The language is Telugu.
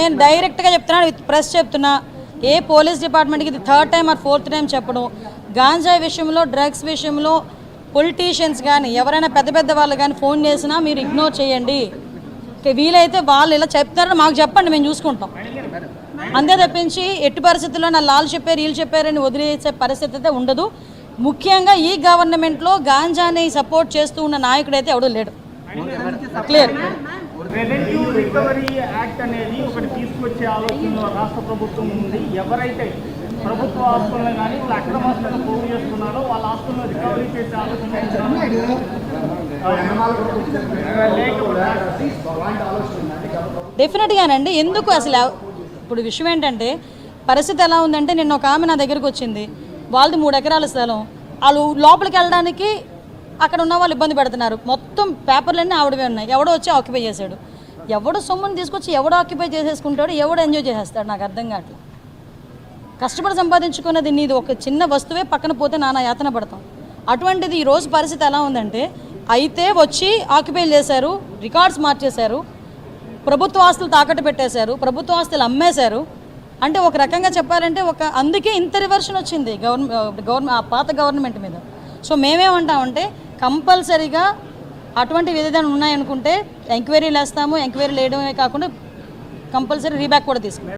నేను డైరెక్ట్గా చెప్తున్నాను విత్ ప్రెస్ చెప్తున్నా ఏ పోలీస్ డిపార్ట్మెంట్కి ఇది third time or fourth time చెప్పడం. గాంజా విషయంలో డ్రగ్స్ విషయంలో పొలిటీషియన్స్ కానీ ఎవరైనా పెద్ద పెద్ద వాళ్ళు కానీ ఫోన్ చేసినా మీరు ఇగ్నోర్ చేయండి. వీలైతే వాళ్ళు ఇలా చెప్తారని మాకు చెప్పండి మేము చూసుకుంటాం. అంతే తప్పించి ఎట్టి పరిస్థితుల్లో నా లాల్ చెప్పారు వీళ్ళు చెప్పారని వదిలేసే పరిస్థితి అయితే ఉండదు. ముఖ్యంగా ఈ గవర్నమెంట్లో గాంజాని సపోర్ట్ చేస్తూ ఉన్న నాయకుడు అయితే ఎవడూ లేడు. క్లియర్. రెవెన్యూ రికవరీ యాక్ట్ అనేది ఒకటి తీసుకొచ్చే ఆలోచనలో రాష్ట్ర ప్రభుత్వం ఉంది. ఎవరైతే ప్రభుత్వ ఆస్తులను కానీ ఇట్లా అక్రమాస్తులను పోగు చేస్తున్నారో వాళ్ళ ఆస్తులను రికవరీ చేసే ఆలోచన డెఫినెట్గానండి. ఎందుకు అసలు ఇప్పుడు విషయం ఏంటంటే పరిస్థితి ఎలా ఉందంటే నిన్న ఒక ఆమె నా దగ్గరకు వచ్చింది. వాళ్ళది మూడు ఎకరాల స్థలం. వాళ్ళు లోపలికి వెళ్ళడానికి అక్కడ ఉన్న వాళ్ళు ఇబ్బంది పెడుతున్నారు. మొత్తం పేపర్లన్నీ ఆవిడవే ఉన్నాయి. ఎవడో వచ్చి ఆక్యుపై చేశాడు. ఎవడు సొమ్ముని తీసుకొచ్చి ఎవడు ఆక్యుపై చేసేసుకుంటాడు ఎవడు ఎంజాయ్ చేసేస్తాడు? నాకు అర్థం కావట్లేదు కష్టపడి సంపాదించుకున్నది నీది ఒక చిన్న వస్తువే పక్కన పోతే నానా యాతన పడతాం. అటువంటిది ఈ రోజు పరిస్థితి ఎలా ఉందంటే అయితే వచ్చి ఆక్యుపై చేశారు రికార్డ్స్ మార్చేశారు ప్రభుత్వ ఆస్తులు తాకట్టు పెట్టేశారు ప్రభుత్వ ఆస్తులు అమ్మేశారు. అంటే ఒక రకంగా చెప్పాలంటే ఒక అందుకే ఇంత రివర్షన్ వచ్చింది గవర్నమెంట్ గవర్నమెంట్ పాత గవర్నమెంట్ మీద. సో మేమేమంటామంటే కంపల్సరీగా అటువంటి ఏదైనా ఉన్నాయనుకుంటే ఎంక్వైరీలు వేస్తాము ఎంక్వైరీలు వేయడమే కాకుండా కంపల్సరీ రీబ్యాక్ కూడా తీసుకుంటాం.